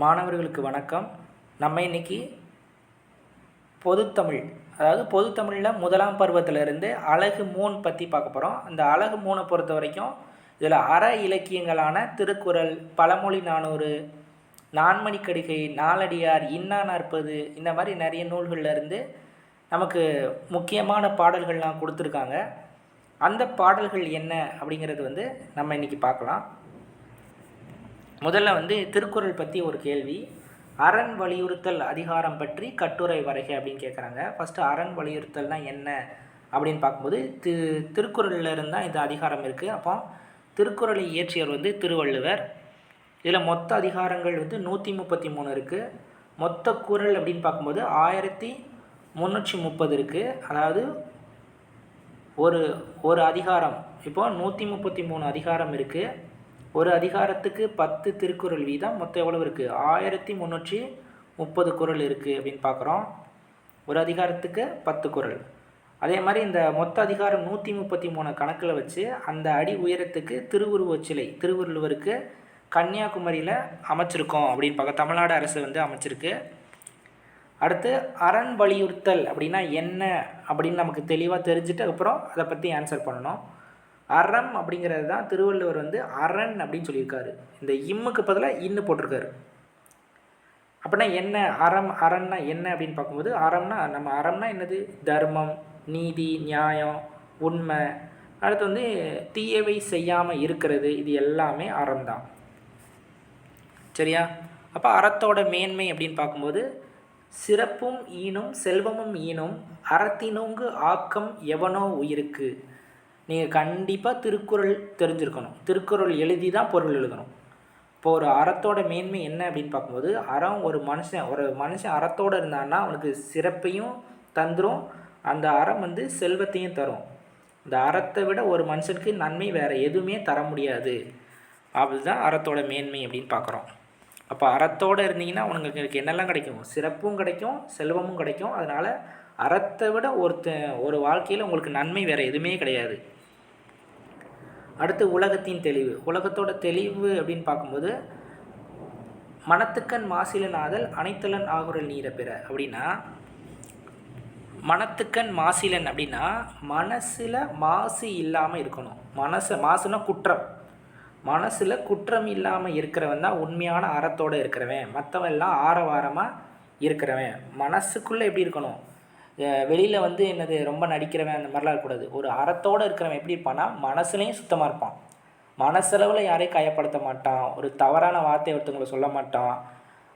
மாணவர்களுக்கு வணக்கம். நம்ம இன்னைக்கு பொதுத்தமிழ் அதாவது பொதுத்தமிழில் முதலாம் பருவத்திலிருந்து அழகு மூணு பற்றி பார்க்க போகிறோம் இந்த அழகு மூணை பொறுத்த வரைக்கும் இதில் அற இலக்கியங்களான திருக்குறள் பழமொழி நானூறு நான்மணிக்கடிகை நாலடியார் இன்னா நாற்பது இந்த மாதிரி நிறைய நூல்கள்லேருந்து நமக்கு முக்கியமான பாடல்கள்லாம் கொடுத்துருக்காங்க. அந்த பாடல்கள் என்ன அப்படிங்கிறது வந்து நம்ம இன்னைக்கு பார்க்கலாம். முதல்ல வந்து திருக்குறள் பற்றி ஒரு கேள்வி. அரண் வலியுறுத்தல் அதிகாரம் பற்றி கட்டுரை வரைக அப்படின்னு கேட்குறாங்க ஃபஸ்ட்டு அரண் வலியுறுத்தல்னால் என்ன? அப்படின்னு பார்க்கும்போது தி திருக்குறளில் இருந்தால் இந்த அதிகாரம் இருக்குது அப்போ திருக்குறளை இயற்றியவர் வந்து திருவள்ளுவர். இதில் மொத்த அதிகாரங்கள் வந்து நூற்றி முப்பத்தி மூணு இருக்குது மொத்த குறள் அப்படின்னு பார்க்கும்போது ஆயிரத்தி முந்நூற்றி முப்பது இருக்குது அதாவது ஒரு ஒரு அதிகாரம். இப்போது நூற்றி முப்பத்தி மூணு அதிகாரம் இருக்குது ஒரு அதிகாரத்துக்கு பத்து திருக்குறள் வீதம் மொத்தம் எவ்வளவு இருக்குது ஆயிரத்தி முந்நூற்றி முப்பது குறள் இருக்குது அப்படின்னு பார்க்குறோம். ஒரு அதிகாரத்துக்கு பத்து குறள். அதே மாதிரி இந்த மொத்த அதிகாரம் நூற்றி முப்பத்தி மூணு கணக்கில் வச்சு அந்த அடி உயரத்துக்கு திருவுருவச் சிலை திருவள்ளுவருக்கு கன்னியாகுமரியில் அமைச்சிருக்கோம் அப்படின்னு பார்க்க தமிழ்நாடு அரசு வந்து அமைச்சிருக்கு. அடுத்து அரண் வலியுறுத்தல் அப்படின்னா என்ன அப்படின்னு நமக்கு தெளிவாக தெரிஞ்சுட்டு அப்புறம் அதை பற்றி ஆன்சர் பண்ணணும். அறம் அப்படிங்கிறது தான் திருவள்ளுவர் வந்து அரண் அப்படின்னு சொல்லியிருக்காரு. இந்த இம்முக்கு பதிலாக இன்னு போட்டிருக்காரு. அப்படின்னா என்ன அறம் அறம்னா என்ன அப்படின்னு பார்க்கும்போது அறம்னா நம்ம அறம்னா என்னது? தர்மம் நீதி நியாயம் உண்மை. அடுத்து வந்து தீயவை செய்யாமல் இருக்கிறது இது எல்லாமே அறம் தான். சரியா? அப்போ அறத்தோட மேன்மை அப்படின்னு பார்க்கும்போது சிறப்பும் ஈனும் செல்வமும் ஈனும் அறத்தினோங்கு ஆக்கம் எவனோ உயிருக்கு? நீங்கள் கண்டிப்பாக திருக்குறள் தெரிஞ்சிருக்கணும். திருக்குறள் எழுதி தான் பொருள் எழுதணும். இப்போ ஒரு அறத்தோட மேன்மை என்ன அப்படின்னு பார்க்கும்போது அறம் ஒரு மனுஷன் ஒரு மனுஷன் அறத்தோடு இருந்தான்னா அவனுக்கு சிறப்பையும் தந்துடும் அந்த அறம் வந்து செல்வத்தையும் தரும். இந்த அறத்தை விட ஒரு மனுஷனுக்கு நன்மை வேறு எதுவுமே தர முடியாது. அதுதான் அறத்தோட மேன்மை அப்படின்னு பார்க்குறோம். அப்போ அறத்தோடு இருந்தீங்கன்னா உங்களுக்கு என்னெல்லாம் கிடைக்கும்? சிறப்பும் கிடைக்கும் செல்வமும் கிடைக்கும். அதனால் அறத்தை விட ஒருத்த ஒரு வாழ்க்கையில் உங்களுக்கு நன்மை வேறு எதுவுமே கிடையாது. அடுத்து உலகத்தின் தெளிவு. உலகத்தோட தெளிவு அப்படின்னு பார்க்கும்போது மனத்துக்கண் மாசிலன் ஆதல் அனைத்தலன் ஆகுரல் நீர பெற. அப்படின்னா மனத்துக்கண் மாசிலன் அப்படின்னா மனசில் மாசு இல்லாமல் இருக்கணும். மனசை மாசுனா குற்றம். மனசில் குற்றம் இல்லாமல் இருக்கிறவன் தான் உண்மையான அறத்தோடு இருக்கிறவன். மற்றவெல்லாம் ஆரவாரமாக இருக்கிறவன். மனசுக்குள்ளே எப்படி இருக்கணும்? வெளியில் வந்து என்னது ரொம்ப நடிக்கிறவன் அந்த மாதிரிலாம் இருக்கக்கூடாது. ஒரு அறத்தோடு இருக்கிறவன் எப்படி இருப்பான்னா மனசுலேயும் சுத்தமாக இருப்பான். மனசளவில் யாரையும் காயப்படுத்த மாட்டான். ஒரு தவறான வார்த்தை ஒருத்தவங்களை சொல்ல மாட்டான்.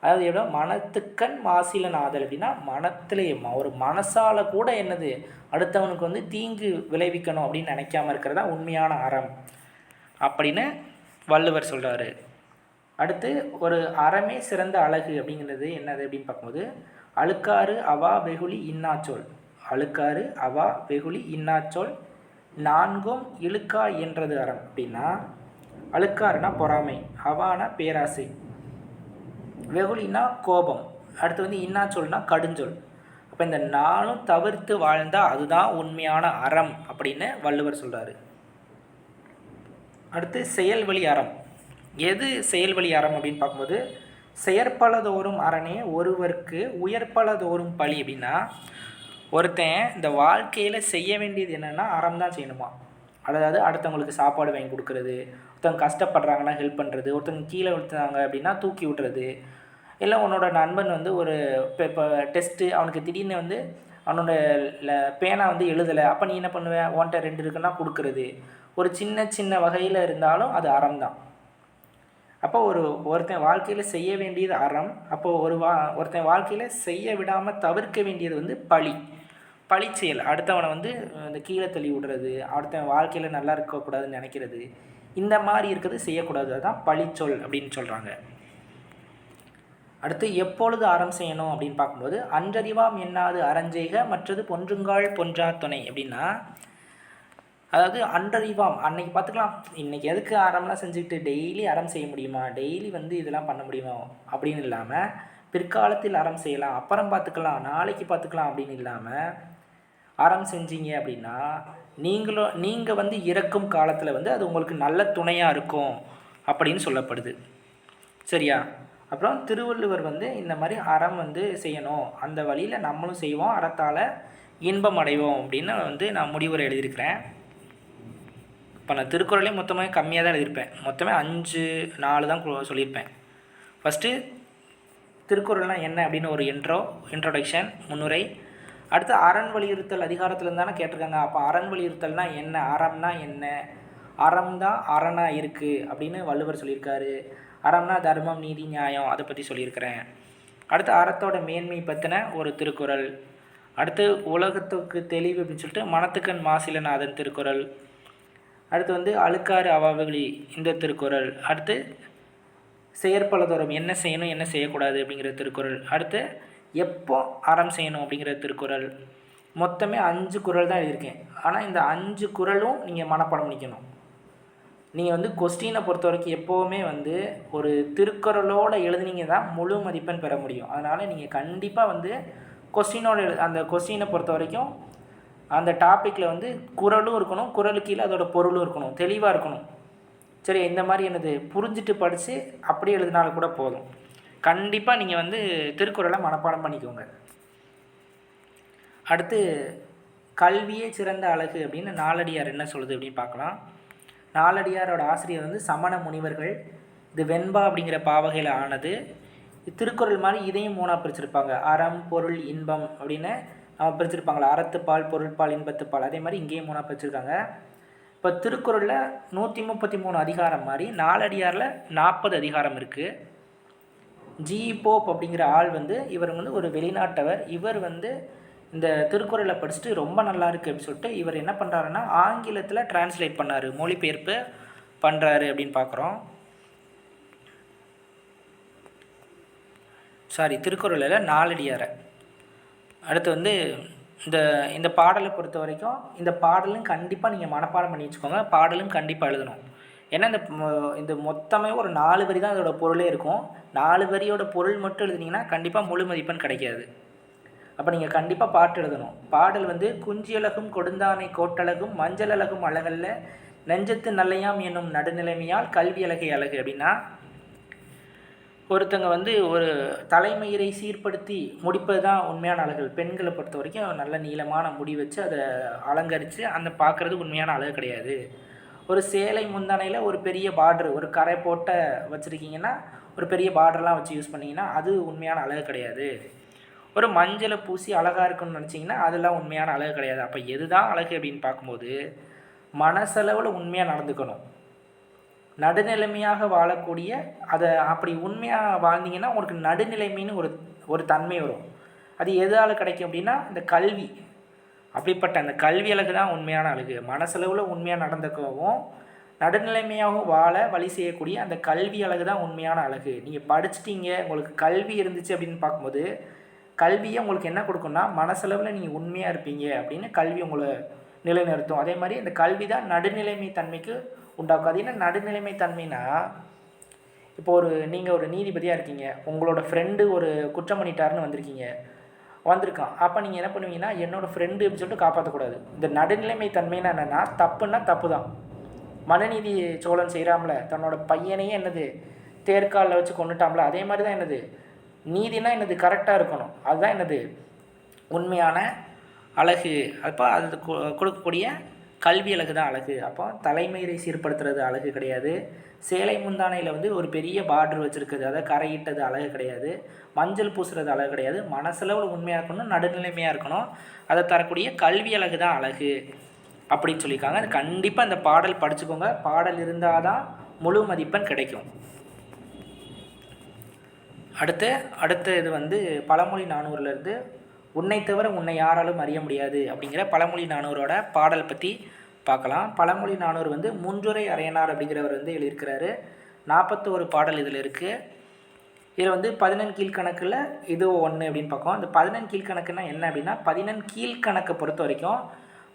அதாவது எவ்வளோ மனத்துக்கண் மாசிலன் ஆதல் அப்படின்னா மனத்திலேயும் ஒரு மனசால் கூட என்னது அடுத்தவனுக்கு வந்து தீங்கு விளைவிக்கணும் அப்படின்னு நினைக்காம இருக்கிறதா உண்மையான அறம். அப்படின்னு வள்ளுவர் சொல்கிறாரு அடுத்து ஒரு அறமே சிறந்த அழகு அப்படிங்கிறது என்னது அப்படின்னு பார்க்கும்போது அழுக்காறு அவா வெகுளி இன்னாச்சொல். அழுக்காறு அவா வெகுளி இன்னாச்சொல். நான்கும் இழுக்கா என்றது அறம். அப்படின்னா அழுக்காறுனா பொறாமை அவானா பேராசை. வெகுளினா கோபம். அடுத்து வந்து இன்னாச்சொல்னா கடுஞ்சொல். அப்போ இந்த நாளும் தவிர்த்து வாழ்ந்தால் அதுதான் உண்மையான அறம் அப்படின்னு வள்ளுவர் சொல்கிறாரு அடுத்து செயல்வழி அறம். எது செயல்வழி அறம் அப்படின்னு பார்க்கும்போது செயற்பலதோறும் அரணே ஒருவருக்கு உயர்பலதோறும் பழி அப்படின்னா ஒருத்தன் இந்த வாழ்க்கையில் செய்ய வேண்டியது என்னென்னா அறம் தான் செய்யணுமா? அதாவது அடுத்தவங்களுக்கு சாப்பாடு வாங்கி கொடுக்குறது ஒருத்தவங்க கஷ்டப்படுறாங்கன்னா ஹெல்ப் பண்ணுறது ஒருத்தவங்க கீழே விழுத்துனாங்க அப்படின்னா தூக்கி விட்டுறது இல்லை உன்னோட நண்பன் வந்து ஒரு இப்போ இப்போ டெஸ்ட்டு அவனுக்கு திடீர்னு வந்து அவனோட பேனா வந்து எழுதலை அப்போ நீ என்ன பண்ணுவேன் உன்ட்ட ரெண்டு இருக்குன்னா கொடுக்குறது. ஒரு சின்ன சின்ன வகையில் இருந்தாலும் அது அறம் தான். அப்போ ஒரு ஒருத்தன் வாழ்க்கையில் செய்ய வேண்டியது அறம் அப்போது ஒரு வா ஒருத்தன் வாழ்க்கையில் செய்ய விடாமல் தவிர்க்க வேண்டியது வந்து பழி. பழி செயல் அடுத்தவனை வந்து இந்த கீழே தள்ளி விடுறது அடுத்தவன் வாழ்க்கையில் நல்லா இருக்கக்கூடாதுன்னு நினைக்கிறது இந்த மாதிரி இருக்கிறது செய்யக்கூடாது. அதுதான் பழிச்சொல் அப்படின்னு சொல்கிறாங்க அடுத்து எப்பொழுது அறம் செய்யணும் அப்படின்னு பார்க்கும்போது அன்றறிவாம் என்னாது அறஞ்செய்க மற்றது பொன்றுங்கால் பொன்றா துணை அப்படின்னா அதாவது அன்றறிவாம் அன்னைக்கு பார்த்துக்கலாம். இன்றைக்கி எதுக்கு அறம்லாம் செஞ்சுக்கிட்டு டெய்லி அறம் செய்ய முடியுமா? டெய்லி வந்து இதெல்லாம் பண்ண முடியுமா? அப்படின்னு இல்லாமல் பிற்காலத்தில் அறம் செய்யலாம். அப்புறம் பார்த்துக்கலாம். நாளைக்கு பார்த்துக்கலாம் அப்படின்னு இல்லாமல் அறம் செஞ்சீங்க அப்படின்னா நீங்களும் நீங்கள் வந்து இறக்கும் காலத்தில் வந்து அது உங்களுக்கு நல்ல துணையாக இருக்கும் அப்படின்னு சொல்லப்படுது. சரியா? அப்புறம் திருவள்ளுவர் வந்து இந்த மாதிரி அறம் வந்து செய்யணும். அந்த வழியில் நம்மளும் செய்வோம். அறத்தால் இன்பம் அடைவோம் அப்படின்னு வந்து நான் முடிவுரை எழுதியிருக்கிறேன். இப்போ நான் திருக்குறளே மொத்தமாக கம்மியாக தான் எழுதியிருப்பேன். மொத்தமே அஞ்சு நாலு தான் சொல்லியிருப்பேன். ஃபஸ்ட்டு திருக்குறள்னா என்ன அப்படின்னு ஒரு இன்ட்ரோ இன்ட்ரொடக்ஷன் முன்னுரை. அடுத்து அரண் வலியுறுத்தல் அதிகாரத்தில் தானே கேட்டிருக்காங்க. அப்போ அரண் வலியுறுத்தல்னா என்ன? அறம்னா என்ன? அறம் தான் அரணாக இருக்குது அப்படின்னு வள்ளுவர் சொல்லியிருக்காரு. அறம்னா தர்மம் நீதி நியாயம் அதை பற்றி சொல்லியிருக்கிறேன். அடுத்து அறத்தோட மேன்மை பற்றின ஒரு திருக்குறள். அடுத்து உலகத்துக்கு தெளிவு அப்படின்னு சொல்லிட்டு மனத்துக்கண் மாசிலநாதன் திருக்குறள். அடுத்து வந்து அழுக்காறு அவாவகளி இந்த திருக்குறள். அடுத்து செயற்பலதோறும் என்ன செய்யணும் என்ன செய்யக்கூடாது அப்படிங்கிற திருக்குறள். அடுத்து எப்போ அறம் செய்யணும் அப்படிங்கிற திருக்குறள். மொத்தமே அஞ்சு குறள் தான் எழுதியிருக்கேன். ஆனால் இந்த அஞ்சு குறளும் நீங்கள் மனப்பாடம் பண்ணிக்கணும். நீங்கள் வந்து கொஸ்டினை பொறுத்த வரைக்கும் எப்போவுமே வந்து ஒரு திருக்குறளோடு எழுதுனீங்க தான் முழு மதிப்பெண் பெற முடியும். அதனால் நீங்கள் கண்டிப்பாக வந்து கொஸ்டினோட எழு அந்த கொஸ்டினை பொறுத்த வரைக்கும் அந்த டாப்பிக்கில் வந்து குறளும் இருக்கணும் குரலுக்கு கீழே அதோட பொருளும் இருக்கணும் தெளிவாக இருக்கணும். சரி இந்த மாதிரி எனது புரிஞ்சுட்டு படித்து அப்படியே எழுதினாலும் கூட போதும். கண்டிப்பாக நீங்கள் வந்து திருக்குறளை மனப்பாடம் பண்ணிக்கோங்க. அடுத்து கல்வியே சிறந்த அழகு அப்படின்னு நாலடியார் என்ன சொல்லுது அப்படின்னு பார்க்கலாம். நாலடியாரோட ஆசிரியர் வந்து சமண முனிவர்கள். இது வெண்பா அப்படிங்கிற பாவகையில் ஆனது. திருக்குறள் மாதிரி இதையும் மூணாக பிரிச்சிருப்பாங்க. அறம் பொருள் இன்பம் அப்படின்னு பிரிச்சிருப்பாங்களா? அறத்துப்பால் பொருள்பால் இன்பத்துப்பால் அதே மாதிரி இங்கேயும் மூணாக பிரிச்சிருக்காங்க. இப்போ திருக்குறளில் நூற்றி முப்பத்தி மூணு அதிகாரம் மாதிரி நாலடியாரில் நாற்பது அதிகாரம் இருக்குது ஜி போப் அப்படிங்கிற ஆள் வந்து இவர் வந்து ஒரு வெளிநாட்டவர். இவர் வந்து இந்த திருக்குறளை படிச்சுட்டு ரொம்ப நல்லா இருக்குது அப்படின்னு சொல்லிட்டு இவர் என்ன பண்ணுறாருன்னா ஆங்கிலத்தில் டிரான்ஸ்லேட் பண்ணார் மொழிபெயர்ப்பு பண்ணுறாரு அப்படின்னு பார்க்குறோம் சாரி திருக்குறளில் நாலடியாரை. அடுத்து வந்து இந்த இந்த பாடலை பொறுத்த வரைக்கும் இந்த பாடலும் கண்டிப்பாக நீங்கள் மனப்பாடம் பண்ணி வச்சுக்கோங்க. பாடலும் கண்டிப்பாக எழுதணும். ஏன்னா இந்த இந்த மொத்தமே ஒரு நாலு வரி தான் அதோட பொருளே இருக்கும். நாலு வரியோட பொருள் மட்டும் எழுதினீங்கன்னா கண்டிப்பாக முழு மதிப்பெண் கிடைக்காது. அப்போ நீங்கள் கண்டிப்பாக பாட்டு எழுதணும். பாடல் வந்து குஞ்சியழகும் கொடுந்தானை கோட்டழகும் மஞ்சள் அழகும் அழகல்ல நெஞ்சத்து நல்லையாம் என்னும் நடுநிலைமையால் கல்வி அழகை அழகு அப்படின்னா ஒருத்தங்க வந்து ஒரு தலைமயிரை சீர்படுத்தி முடிப்பது தான் உண்மையான அழகு. பெண்களை பொறுத்த வரைக்கும் நல்ல நீளமான முடி வச்சு அதை அலங்கரித்து அந்த பார்க்குறது உண்மையான அழகு கிடையாது. ஒரு சேலை முந்தானையில் ஒரு பெரிய பார்டர் ஒரு கரை போட்ட வச்சுருக்கீங்கன்னா ஒரு பெரிய பார்டர்லாம் வச்சு யூஸ் பண்ணிங்கன்னா அது உண்மையான அழகு கிடையாது. ஒரு மஞ்சளை பூசி அழகாக இருக்குன்னு நினச்சிங்கன்னா அதெல்லாம் உண்மையான அழகு கிடையாது. அப்போ எதுதான் அழகு அப்படின்னு பார்க்கும்போது மனசளவில் உண்மையாக நடந்துக்கணும். நடுநிலைமையாக வாழக்கூடிய அதை அப்படி உண்மையாக வாழ்ந்தீங்கன்னா உங்களுக்கு நடுநிலைமைன்னு ஒரு ஒரு தன்மை வரும். அது எதால் கிடைக்கும் அப்படின்னா இந்த கல்வி. அப்படிப்பட்ட அந்த கல்வி அழகு தான் உண்மையான அழகு. மனசளவில் உண்மையாக நடந்துக்கவும் நடுநிலைமையாகவும் வாழ வழி செய்யக்கூடிய அந்த கல்வி அழகு தான் உண்மையான அழகு. நீங்கள் படிச்சிட்டீங்க உங்களுக்கு கல்வி இருந்துச்சு அப்படின்னு பார்க்கும்போது கல்வியை உங்களுக்கு என்ன கொடுக்கும்னா மனசளவில் நீங்கள் உண்மையாக இருப்பீங்க அப்படின்னு கல்வி உங்களை நிலைநிறுத்தும். அதே மாதிரி இந்த கல்வி தான் நடுநிலைமை தன்மைக்கு உண்டாக்கும் அது என்ன நடுநிலைமை தன்மைனா இப்போ ஒரு நீங்கள் ஒரு நீதிபதியாக இருக்கீங்க. உங்களோட ஃப்ரெண்டு ஒரு குற்றம் பண்ணிட்டாருன்னு வந்திருக்கீங்க. வந்திருக்கான். அப்போ நீங்கள் என்ன பண்ணுவீங்கன்னா என்னோட ஃப்ரெண்டு அப்படின்னு சொல்லிட்டு காப்பாற்றக்கூடாது இந்த நடுநிலைமை தன்மைனா என்னென்னா தப்புன்னா தப்பு தான் மனநீதி சோழன் செய்கிறாம்ல தன்னோட பையனையே என்னது தேர்காலில் வச்சு கொண்டுட்டாம்ல அதே மாதிரி தான் என்னது நீதினா என்னது கரெக்டாக இருக்கணும். அதுதான் என்னது உண்மையான அழகு. அப்போ அது கு- கொடுக்கக்கூடிய கல்வி அழகு தான் அழகு. அப்போ தலைமயிரை சீர்படுத்துறது அழகு கிடையாது. சேலை முந்தானையில் வந்து ஒரு பெரிய பார்டர் வச்சுருக்குது. அதை கரையிட்டது அழகு கிடையாது. மஞ்சள் பூசுறது அழகு கிடையாது. மனசளவில் உண்மையாக இருக்கணும் நடுநிலைமையாக இருக்கணும். அதை தரக்கூடிய கல்வி அழகு தான் அழகு அப்படின்னு சொல்லியிருக்காங்க. அது கண்டிப்பாக அந்த பாடல் படிச்சுக்கோங்க. பாடல் இருந்தால் தான் முழு மதிப்பெண் கிடைக்கும். அடுத்து அடுத்த இது வந்து பழமொழி நானூறுலேருந்து உன்னை தவிர உன்னை யாராலும் அறிய முடியாது அப்படிங்கிற பழமொழி நானூரோட பாடல் பற்றி பார்க்கலாம். பழமொழி நானூறு வந்து முன்றுரை அரையனார் அப்படிங்கிறவர் வந்து எழுதியிருக்கிறாரு. நாற்பத்தோரு பாடல் இதில் இருக்குது இதில் வந்து பதினெண் கீழ்கணக்கில் இது ஒன்று அப்படின்னு பார்க்கோம் இந்த பதினெண் கீழ்கணக்குன்னா என்ன அப்படின்னா பதினெண் கீழ்கணக்கை பொறுத்த வரைக்கும்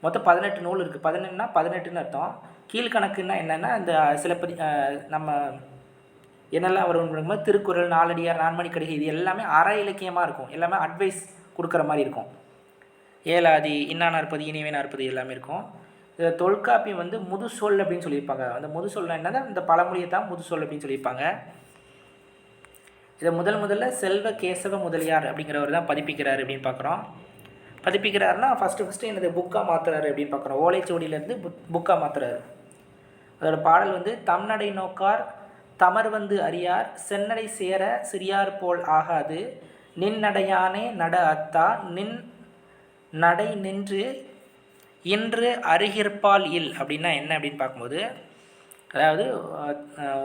மொத்தம் பதினெட்டு நூல் இருக்குது பதினெட்டுனா பதினெட்டுன்னு அர்த்தம். கீழ்கணக்குன்னா என்னென்னா இந்த சிலப்பதி நம்ம என்னெல்லாம் வரும் திருக்குறள் நாலடியார் நான்மணி கடிகை இது எல்லாமே அற இலக்கியமாக இருக்கும். எல்லாமே அட்வைஸ் கொடுக்குற மாதிரி இருக்கும். ஏலாதி இன்னா நாற்பது இனிவே நாற்பது எல்லாமே இருக்கும். இதில் தொல்காப்பியம் வந்து முதுசொல் அப்படின்னு சொல்லியிருப்பாங்க. அந்த முதுசொல்னா என்னன்னா இந்த பழமொழியை தான் முதுசொல் அப்படின்னு சொல்லியிருப்பாங்க. இதை முதல் முதல்ல செல்வ கேசவ முதலியார் அப்படிங்கிறவர் தான் பதிப்பிக்கிறார் அப்படின்னு பார்க்குறோம். பதிப்பிக்கிறாருன்னா ஃபஸ்ட்டு ஃபஸ்ட்டு எனது புக்காக மாற்றுறாரு அப்படின்னு பார்க்குறோம். ஓலைச்சுவடியிலேருந்து புக் புக்காக மாற்றுறாரு அதோட பாடல் வந்து தம்நடை நோக்கார் தமர் வந்து அறியார் சென்னடை சேர சிறியார் போல் ஆகாது நின்னடையானே நட அத்தா நின் நடை நின்று இன்று அருகிற்பால் இல். அப்படின்னா என்ன அப்படின்னு பார்க்கும்போது அதாவது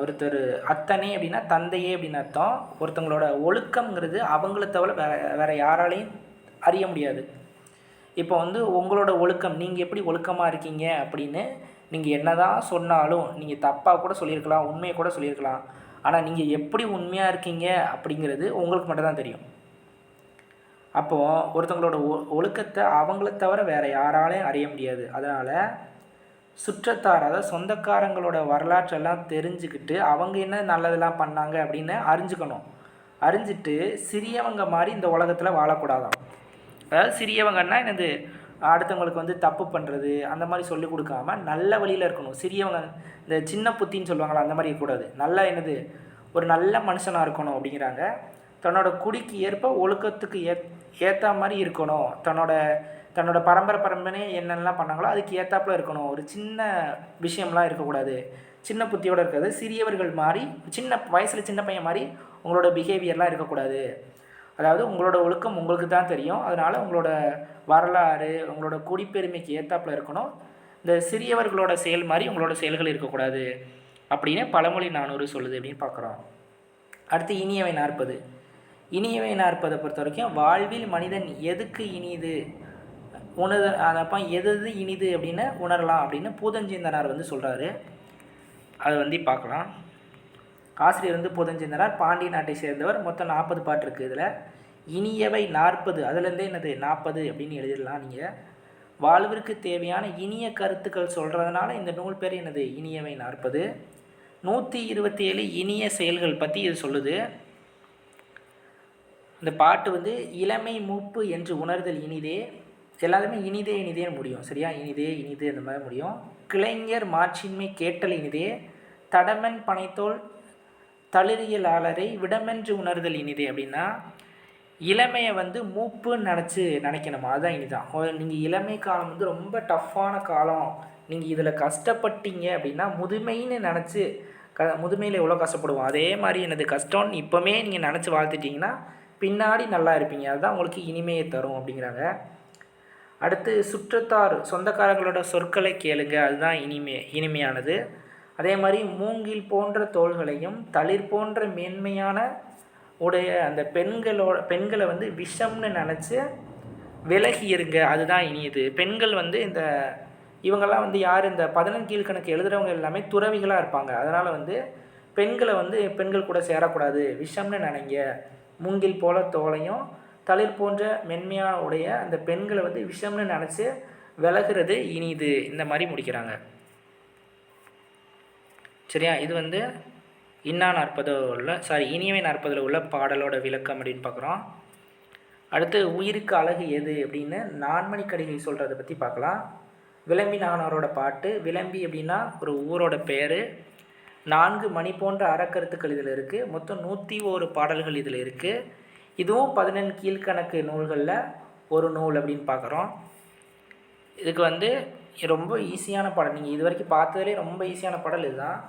ஒருத்தர் அத்தனே அப்படின்னா தந்தையே அப்படின்னு அர்த்தம். ஒருத்தவங்களோட ஒழுக்கம்ங்கிறது அவங்கள தவிர வேற வேறு யாராலையும் அறிய முடியாது. இப்போ வந்து உங்களோட ஒழுக்கம் நீங்கள் எப்படி ஒழுக்கமாக இருக்கீங்க அப்படின்னு நீங்கள் என்னதான் சொன்னாலும் நீங்கள் தப்பாக கூட சொல்லியிருக்கலாம் உண்மையை கூட சொல்லியிருக்கலாம். ஆனால் நீங்கள் எப்படி உண்மையாக இருக்கீங்க அப்படிங்கிறது உங்களுக்கு மட்டும்தான் தெரியும். அப்போது ஒருத்தவங்களோட ஒ ஒழுக்கத்தை அவங்கள தவிர வேறு யாராலையும் அறிய முடியாது. அதனால் சுற்றத்தார் அதாவது சொந்தக்காரங்களோட வரலாற்றெல்லாம் தெரிஞ்சுக்கிட்டு அவங்க என்ன நல்லதெல்லாம் பண்ணாங்க அப்படின்னு அறிஞ்சுக்கணும். அறிஞ்சிட்டு சிறியவங்க மாதிரி இந்த உலகத்தில் வாழக்கூடாதாம் அதாவது சிறியவங்கன்னா என்னது அடுத்தவங்களுக்கு வந்து தப்பு பண்ணுறது அந்த மாதிரி சொல்லிக் கொடுக்காம நல்ல வழியில் இருக்கணும். சிறியவங்க இந்த சின்ன புத்தின்னு சொல்லுவாங்களா அந்த மாதிரி இருக்கக்கூடாது. நல்லா என்னது ஒரு நல்ல மனுஷனாக இருக்கணும் அப்படிங்கிறாங்க. தன்னோட குடிக்கு ஏற்ப ஒழுக்கத்துக்கு ஏ ஏற்ற மாதிரி இருக்கணும். தன்னோட தன்னோட பரம்பரை பரம்பரை என்னென்னலாம் பண்ணாங்களோ அதுக்கு ஏற்றாப்புல இருக்கணும். ஒரு சின்ன விஷயம்லாம் இருக்கக்கூடாது. சின்ன புத்தியோடு இருக்காது சிறியவர்கள் மாதிரி சின்ன வயசில் சின்ன பையன் மாதிரி உங்களோட பிஹேவியர்லாம் இருக்கக்கூடாது. அதாவது உங்களோட ஒழுக்கம் உங்களுக்கு தான் தெரியும். அதனால் உங்களோட வரலாறு உங்களோட குடிப்பெருமைக்கு ஏற்றாப்புல இருக்கணும். இந்த சிறியவர்களோட செயல் மாதிரி உங்களோட செயல்கள் இருக்கக்கூடாது. அப்படின்னு பழமொழி நானூறு சொல்லுது அப்படின்னு பார்க்குறோம். அடுத்து இனியவை நாற்பது. இனியவை நாற்பதை பொறுத்த வரைக்கும் வாழ்வில் மனிதன் எதுக்கு இனிது? உணர் அதப்போ எது எது இனிது அப்படின்னு உணரலாம் அப்படின்னு பூதஞ்சேந்தனார் வந்து சொல்கிறாரு அதை வந்து பார்க்கலாம். ஆசிரியர் வந்து பூதஞ்சேந்தனார் பாண்டிய நாட்டை சேர்ந்தவர். மொத்தம் நாற்பது பாட்டு இருக்குது இதில். இனியவை நாற்பது. அதுலேருந்தே என்னது? நாற்பது அப்படின்னு எழுதிடலாம் நீங்கள் வாழ்விற்கு தேவையான இனிய கருத்துக்கள் சொல்கிறதுனால இந்த நூல் பேர் என்னது? இனியவை நாற்பது. நூற்றி இருபத்தி ஏழு இனிய செயல்கள் பற்றி இது சொல்லுது. இந்த பாட்டு வந்து இளமை மூப்பு என்று உணர்தல் இனிதே எல்லாருமே இனிதே இனிதேன்னு முடியும். சரியா? இனிதே இனிது அந்த மாதிரி முடியும். கிளைஞர் மாட்சின்மை கேட்டல் இனிதே தடமன் பனைத்தோல் தளிரியலாளரை விடமென்று உணர்தல் இனிதே அப்படின்னா இளமையை வந்து மூப்புன்னு நினச்சி நினைக்கணுமா. அதுதான் இனிதான் நீங்கள் இளமை காலம் வந்து ரொம்ப டஃப்பான காலம். நீங்கள் இதில் கஷ்டப்பட்டீங்க அப்படின்னா முதுமைன்னு நினச்சி க முதுமையில் எவ்வளோ கஷ்டப்படுவோம்? அதே மாதிரி எனது கஷ்டம்னு இப்போமே நீங்கள் நினச்சி வாழ்த்துட்டிங்கன்னா பின்னாடி நல்லா இருப்பீங்க. அதுதான் உங்களுக்கு இனிமையை தரும் அப்படிங்கிறாங்க. அடுத்து சுற்றத்தார் சொந்தக்காரங்களோட சொற்களை கேளுங்க. அதுதான் இனிமை இனிமையானது. அதே மாதிரி மூங்கில் போன்ற தோள்களையும் தளிர் போன்ற மேன்மையான உடைய அந்த பெண்களோட பெண்களை வந்து விஷம்னு நினச்சி விலகி இருங்க. அதுதான் இனியது. பெண்கள் வந்து இந்த இவங்கெல்லாம் வந்து யார்? இந்த பதினெண் கீழ்கணக்கு எழுதுகிறவங்க எல்லாமே துறவிகளாக இருப்பாங்க. அதனால் வந்து பெண்களை வந்து பெண்கள் கூட சேரக்கூடாது. விஷம்னு நினைங்க. மூங்கில் போல தோலையும் தளிர் போன்ற மென்மையான உடைய அந்த பெண்களை வந்து விஷம்னு நினச்சி விலகிறது இனிது இந்த மாதிரி முடிக்கிறாங்க. சரியா? இது வந்து இன்னா நாற்பதில் உள்ள சாரி இனியவை நாற்பதில் உள்ள பாடலோட விளக்கம் அப்படின்னு பார்க்குறோம். அடுத்து உயிருக்கு அழகு எது அப்படின்னு நான்மணி கடிகை சொல்கிறத பற்றி பார்க்கலாம். விளம்பி நாகனாரோட பாட்டு. விளம்பி அப்படின்னா ஒரு ஊரோட பேர். நான்கு மணி போன்ற அறக்கருத்துக்கள் இதில் இருக்குது மொத்தம் நூற்றி ஒரு பாடல்கள் இதில் இருக்குது இதுவும் பதினெண் கீழ்கணக்கு நூல்களில் ஒரு நூல் அப்படின்னு பார்க்குறோம். இதுக்கு வந்து ரொம்ப ஈஸியான பாடல். நீங்கள் இது வரைக்கும் பார்த்ததுலேயே ரொம்ப ஈஸியான பாடல் இதுதான்.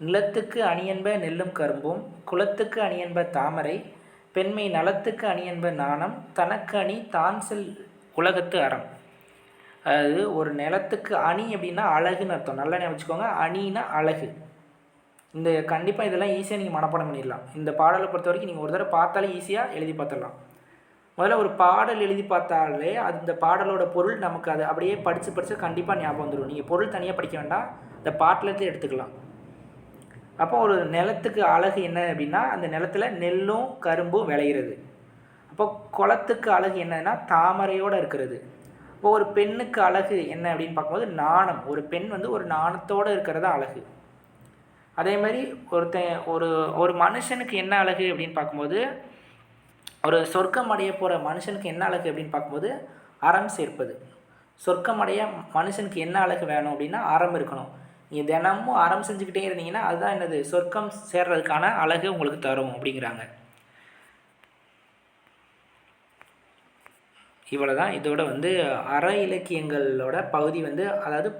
நிலத்துக்கு அணியன்ப நெல்லும் கரும்பும் குலத்துக்கு அணியன்ப தாமரை பெண்மை நலத்துக்கு அணியன்ப நாணம் தனக்கு அணி தான் செல் உலகத்து அறம். அதாவது ஒரு நிலத்துக்கு அணி அப்படின்னா அழகுன்னு அர்த்தம். நல்லா ஞாபகம் வச்சுக்கோங்க. அணினா அழகு. இந்த கண்டிப்பாக இதெல்லாம் ஈஸியாக நீங்கள் மனப்பாடம் பண்ணிடலாம். இந்த பாடலை பொறுத்த வரைக்கும் நீங்கள் ஒரு தடவை பார்த்தாலே ஈஸியாக எழுதி பார்த்துடலாம். முதல்ல ஒரு பாடல் எழுதி பார்த்தாலே அது இந்த பாடலோட பொருள் நமக்கு அது அப்படியே படித்து படித்து கண்டிப்பாக ஞாபகம் வந்துடும் நீங்கள் பொருள் தனியாக படிக்க வேண்டாம். இந்த பாட்டிலேருந்து எடுத்துக்கலாம். அப்போ ஒரு நிலத்துக்கு அழகு என்ன அப்படின்னா அந்த நிலத்துல நெல்லும் கரும்பும் விளையிறது. அப்போ குளத்துக்கு அழகு என்னன்னா தாமரையோடு இருக்கிறது. இப்போ ஒரு பெண்ணுக்கு அழகு என்ன அப்படின்னு பார்க்கும்போது நாணம். ஒரு பெண் வந்து ஒரு நாணத்தோடு இருக்கிறது அழகு. அதே மாதிரி ஒருத்தன் ஒரு ஒரு மனுஷனுக்கு என்ன அழகு அப்படின்னு பார்க்கும்போது ஒரு சொர்க்கம் அடைய போகிற மனுஷனுக்கு என்ன அழகு அப்படின்னு பார்க்கும்போது அறம் சேர்ப்பது. சொர்க்கம் அடைய மனுஷனுக்கு என்ன அழகு வேணும் அப்படின்னா அறம் இருக்கணும். நீங்கள் தினமும் அறம் செஞ்சுக்கிட்டே இருந்தீங்கன்னா அதுதான் என்னது? சொர்க்கம் சேர்றதுக்கான அழகு உங்களுக்கு தரும் அப்படிங்கிறாங்க. இவ்வளோ தான் இதோட வந்து அற இலக்கியங்களோட பகுதி வந்து அதாவது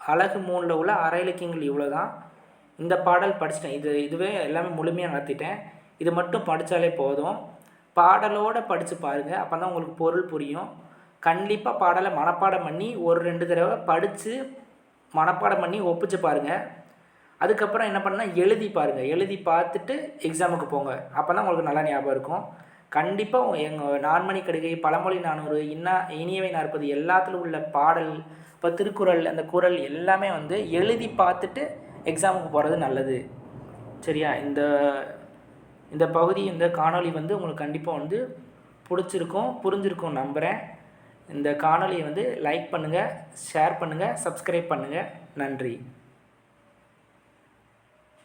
அழகு மூணில் உள்ள அற இலக்கியங்கள் இவ்வளோ தான் இந்த பாடல் படிச்சிட்டேன். இது இதுவே எல்லாமே முழுமையாக நடத்திட்டேன். இது மட்டும் படித்தாலே போதும். பாடலோடு படித்து பாருங்கள் அப்போ தான் உங்களுக்கு பொருள் புரியும். கண்டிப்பாக பாடலை மனப்பாடம் பண்ணி ஒரு ரெண்டு தடவை படித்து மனப்பாடம் பண்ணி ஒப்பிச்சு பாருங்கள் அதுக்கப்புறம் என்ன பண்ணால் எழுதி பாருங்கள் எழுதி பார்த்துட்டு எக்ஸாமுக்கு போங்க. அப்போ தான் உங்களுக்கு நல்லா ஞாபகம் இருக்கும். கண்டிப்பாக எங்கள் நான்மணி கடுகை பழமொழி நானூறு இன்னா இனியவை நாற்பது எல்லாத்துலேயும் உள்ள பாடல் இப்போ திருக்குறள் அந்த குறள் எல்லாமே வந்து எழுதி பார்த்துட்டு எக்ஸாமுக்கு போகிறது நல்லது. சரியா? இந்த இந்த பகுதி இந்த காணொளி வந்து உங்களுக்கு கண்டிப்பாக வந்து பிடிச்சிருக்கும் புரிஞ்சிருக்கும் நம்புகிறேன் இந்த காணொளியை வந்து லைக் பண்ணுங்கள் ஷேர் பண்ணுங்கள் சப்ஸ்கிரைப் பண்ணுங்கள் நன்றி.